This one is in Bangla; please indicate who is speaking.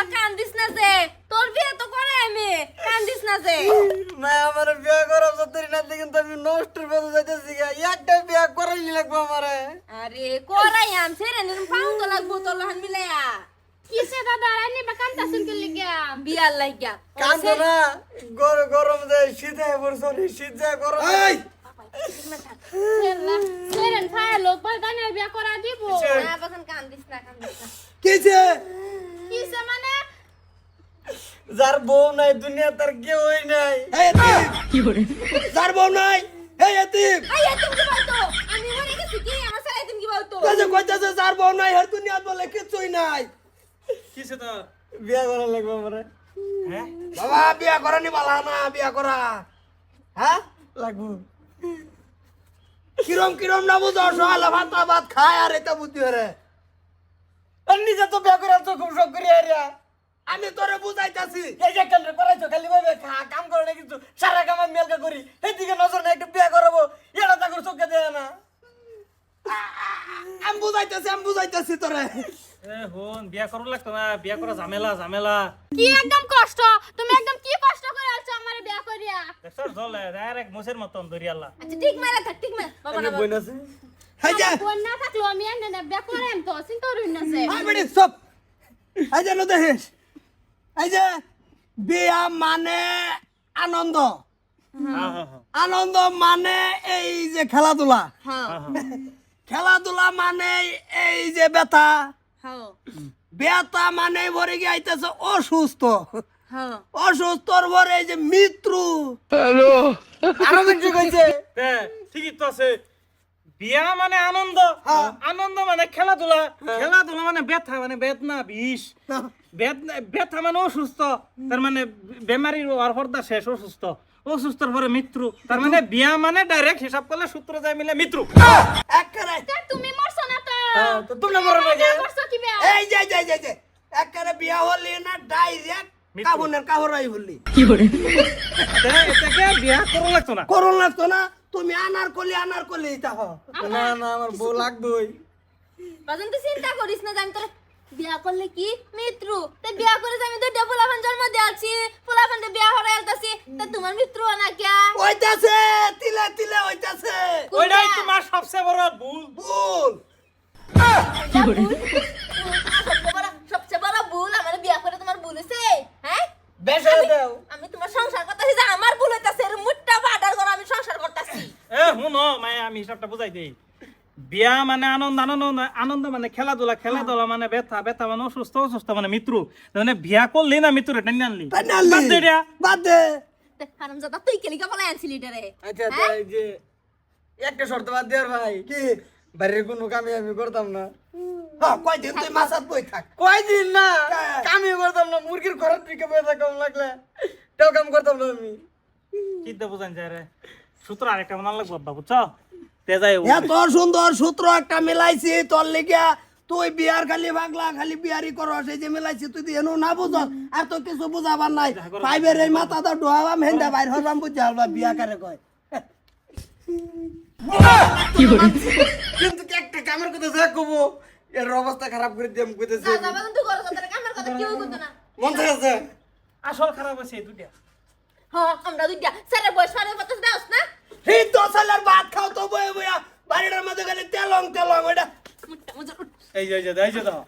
Speaker 1: বাবা কান্দিস না যে। তোর বিয়ে তো করে আমি। কান্দিস না যে।
Speaker 2: মা আমার বিয়ে করার সত্তরি না কিন্তু আমি নষ্টের পথে যাইতেছি একটা বিয়ে করাইলি লাগবো আমারে।
Speaker 1: আরে করাই আম ছেড়ে নিন পাউ তো লাগবো তোর লহান মিলাইয়া।
Speaker 3: কিসে দাদা রানি বা কান্তাছুন কে লিগা
Speaker 1: বিয়ার লাগিয়া
Speaker 2: কান্দ না গরম গরম যায় শীত পড়ছে শীত যায় গরম
Speaker 4: এই!
Speaker 3: সেরেন ফায় লোক বাদানের বিয়া করা দিব।
Speaker 1: না বাখন কান্দিস না কান্দিস না।
Speaker 3: কিসে? মানে
Speaker 2: যার বউ নাই দুনিয়া তার কেউই নাই।
Speaker 4: যার বউ নাই এই এতিম। কইতাছে যার বউ নাই হের দুনিয়াত বলে কিছুই নাই।
Speaker 2: বিয়ে করা লাগবো আমারে।
Speaker 5: হ্যাঁ?
Speaker 4: বাবা বিয়া করা নি বালা না বিয়া করা। হ্যাঁ?
Speaker 2: লাগবো।
Speaker 4: কিরম কিরম না বুঝো সকালে ভাত ভাত খায় আর এটা বুদ্ধি রে।
Speaker 2: আর নিজে তো বিয়ে করে তো খুব
Speaker 4: আমি তোরে বুঝাইতাছি।
Speaker 2: এই যে কেন করাইছো খালি ভাবে খা কাম করে না কিন্তু সারা কাম আমি মেলকা করি। এই দিকে নজর না একটু বিয়ে করাবো। এটা তা করে চোখে দেয় না।
Speaker 4: আমি বুঝাইতাছি আমি বুঝাইতাছি তোরে।
Speaker 5: এ হন বিয়া করো লাগতো না বিয়া করা ঝামেলা ঝামেলা।
Speaker 3: কি একদম কষ্ট? তুমি একদম কি কষ্ট করে আছো আমার বিয়া করিয়া?
Speaker 5: দেখছর জলে ডাইরেক্ট মোসের মতন ধরি আল্লাহ।
Speaker 1: আচ্ছা ঠিক মারা থাক ঠিক মারা বাবা না
Speaker 2: বইন আছে।
Speaker 4: এই যে
Speaker 3: বোন না থাকল আমি এনে না বিয়া করেন তো চিন্তা করিন না সে।
Speaker 4: আই বেড়ি সব এই যে দেখিস এই যে বিয়া মানে আনন্দ।
Speaker 5: হ্যাঁ হ্যাঁ হ্যাঁ
Speaker 4: আনন্দ মানে এই যে খেলাধুলা।
Speaker 1: হ্যাঁ
Speaker 4: খেলাধুলা মানে এই যে ব্যথা।
Speaker 1: হ্যাঁ
Speaker 4: ব্যথা মানে ভরে গিয়ে আইতেছে অসুস্থ।
Speaker 1: হ্যাঁ
Speaker 4: অসুস্থর ভরে এই যে মৃত্যু।
Speaker 2: আরও কিছু কইছে।
Speaker 5: ঠিকই তো আছে। বিয়া মানে আনন্দ আনন্দ মানে খেলাধুলা। খেলাধুলা মানে ব্যথা মানে বেদনা বিষ। বেদনা ব্যথা মানে অসুস্থ তার মানে বেমারির হওয়ার পর্দা শেষ অসুস্থ। অসুস্থর পরে মৃত্যু তার মানে বিয়া মানে ডাইরেক্ট হিসাব করলে সূত্র যায় মিলে মৃত্যু।
Speaker 3: তুমি মরছো না তো।
Speaker 2: হ্যাঁ, তো তোমরা মরো না
Speaker 3: কি
Speaker 4: এই যে যে যে যে। একেবারে বিয়া হলি না ডাইরেক্ট
Speaker 5: মৃত্যু।
Speaker 4: কাহরাই হলি
Speaker 5: তে, এটাকে বিয়া করো লাগতো না।
Speaker 4: করুন লাগতো না। তুমি আনার কলি আনার কলি এটা হ
Speaker 2: না না আমার বউ লাগবেই।
Speaker 1: বাজন তুই চিন্তা করিস না জানি তোর বিয়া করলে কি? মৃত্যু তা বিয়া করে আমি দুইটা পোলাপান জন্ম দিয়েছি। পোলাপানটা বিয়া হরে আলতাছি। তা তোমার মৃত্যু না কিয়া?
Speaker 4: ওইতাছে তিলে তিলে ওইতাছে
Speaker 5: ওইটাই তোমার সবচেয়ে বড় ভুল।
Speaker 4: ভুল।
Speaker 1: সবচেয়ে বড় সবচেয়ে বড় ভুল আমার বিয়া করে তোমার ভুল হইছে হ্যাঁ
Speaker 2: বেশ হয়ে দাও
Speaker 1: আমি তোমার সংসার করতেছি যে আমার ভুল হইতাছে এর মুটটা বাটার করে আমি সংসার করতেছি
Speaker 5: হুন মায়া আমি হিসাবটা বুঝাই দেই। বিয়া মানে আনন্দ আনন্দ আনন্দ মানে খেলাধুলা খেলাধুলা মানে ব্যথা ব্যথা মানে অসুস্থ অসুস্থ মানে মৃত্যু। মানে বিয়া করলি না মৃত্যু রে টেনে আনলি? বাদ দে
Speaker 4: বাদ দে।
Speaker 1: হারামজাদা তুই কেলিকা বলাই আনছিলি এটারে
Speaker 2: আচ্ছা তো যে একটা শর্ত বাদ দেওয়ার ভাই।
Speaker 4: কি?
Speaker 2: বাইরের কোনো কামে আমি করতাম না।
Speaker 4: হ্যাঁ কয়দিন তুই মাসাত বই থাক।
Speaker 2: কয়দিন না?
Speaker 4: হ্যাঁ।
Speaker 2: কামই করতাম না মুরগির ঘরের দিকে পয়সা কম লাগলে। তাও কাম করতাম না আমি।
Speaker 5: কি দে বুঝান যায় রে। সূত্র আরেকটা বানার লাগবো আব্বা বুঝছ? তে যাই ও।
Speaker 4: এত সুন্দর সূত্র একটা মিলাইছি তোর লিগা তুই বিয়ার খালি ভাগলা খালি বিয়ারি করো সেই যে মিলাইছি তুই দিয়ে না বুঝ আর তো কিছু বুঝাবার নাই। পাইবের এই মাথা তো ডোয়াবাম হেন্দা বাইর হবাম বুঝা হলবা বিয়া করে কয়।
Speaker 2: কিন্তু কি একটা কামের কথা যা কব এর অবস্থা খারাপ করে দিয়ে আমি কইতেছি
Speaker 1: যা যাবা কিন্তু ঘর কথা কামের কথা কেউ করতো না।
Speaker 2: মন আছে?
Speaker 5: আসল খারাপ এই দুইটা।
Speaker 1: হ্যাঁ আমরা দুইটা। স্যারের বয়স সাড়ে পঞ্চাশ দাওস না?
Speaker 4: এই দশ হাজার ভাত খাও তো বয়ে বইয়া বাড়িটার মধ্যে খালি তেলং
Speaker 5: যে এই যে দাও।